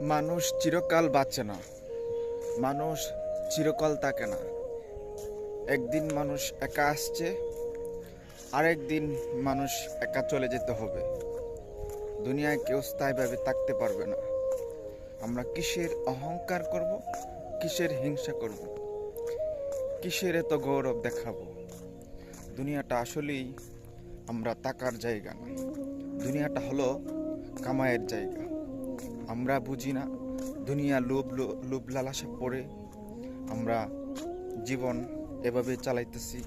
মানুষ চিরকাল বাঁচে না। মানুষ চিরকাল থাকে না। একদিন মানুষ একা আসছে আরেকদিন মানুষ একা চলে যেতে হবে। দুনিয়ায় কেউ স্থায়ীভাবে থাকতে পারবে না। আমরা কিসের অহংকার করব, কিসের হিংসা করব? কিসের এত গৌরব দেখাবো? দুনিয়াটা আসলেই আমরা তাকার জায়গা না দুনিয়াটা হলো কামায়ের জায়গা। আমরা বুঝি না, দুনিয়া লোভ লোভ লালাসা পড়ে। আমরা জীবন এভাবে চালাইতেছি,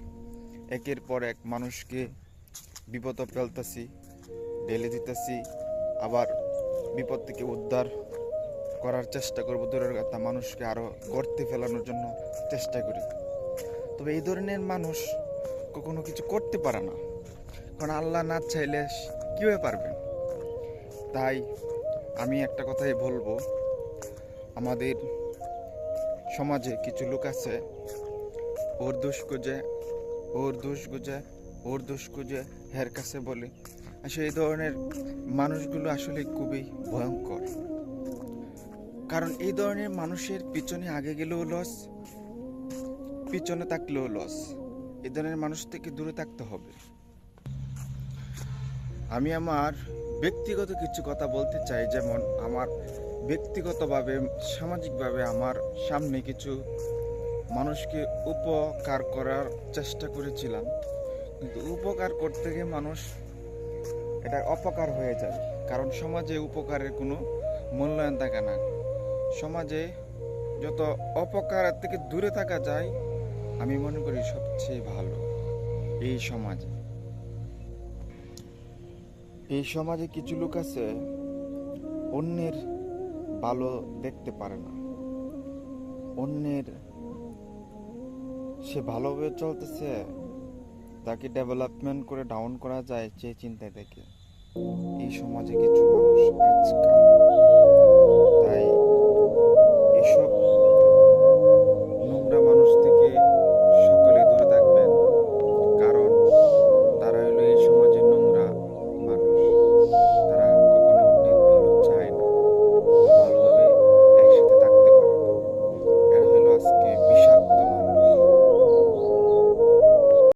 একের পর এক মানুষকে বিপদ ফেলতেছি, ঢেলে দিতেছি, আবার বিপদ থেকে উদ্ধার করার চেষ্টা করব। দূরের কথা, মানুষকে আরও গর্তে ফেলানোর জন্য চেষ্টা করি। তবে এই ধরনের মানুষ কখনো কিছু করতে পারে না। কারণ আল্লাহ না চাইলে কীভাবে পারবেন তাই আমি একটা কথাই বলব। আমাদের সমাজে কিছু লোক আছে, ওর দোষ খুঁজে, ওর দোষ গুজে ওর দোষ খুঁজে হের কাছে বলে। আসলে এই ধরনের মানুষগুলো আসলে খুবই ভয়ঙ্কর। কারণ এই ধরনের মানুষের পিছনে আগে গেলেও লস পিছনে থাকলেও লস এই ধরনের মানুষ থেকে দূরে থাকতে হবে। আমি আমার ব্যক্তিগত কিছু কথা বলতে চাই, যেমন আমার ব্যক্তিগতভাবে, সামাজিকভাবে আমার সামনে কিছু মানুষকে উপকার করার চেষ্টা করেছিলাম। কিন্তু উপকার করতে গিয়ে মানুষ এটা অপকার হয়ে যায়, কারণ সমাজে উপকারের কোনো মূল্যায়ন থাকে না। সমাজে যত অপকারের থেকে দূরে থাকা যায়, আমি মনে করি সবচেয়ে ভালো এই সমাজে। এই সমাজে কিছু লোক আছে, অন্যের ভালো দেখতে পারে না। অন্যের সে ভালোভাবে চলতেছে, তাকে ডেভেলপমেন্ট করে ডাউন করা যায়, সে চিন্তায় দেখে এই সমাজে কিছু মানুষ আজকাল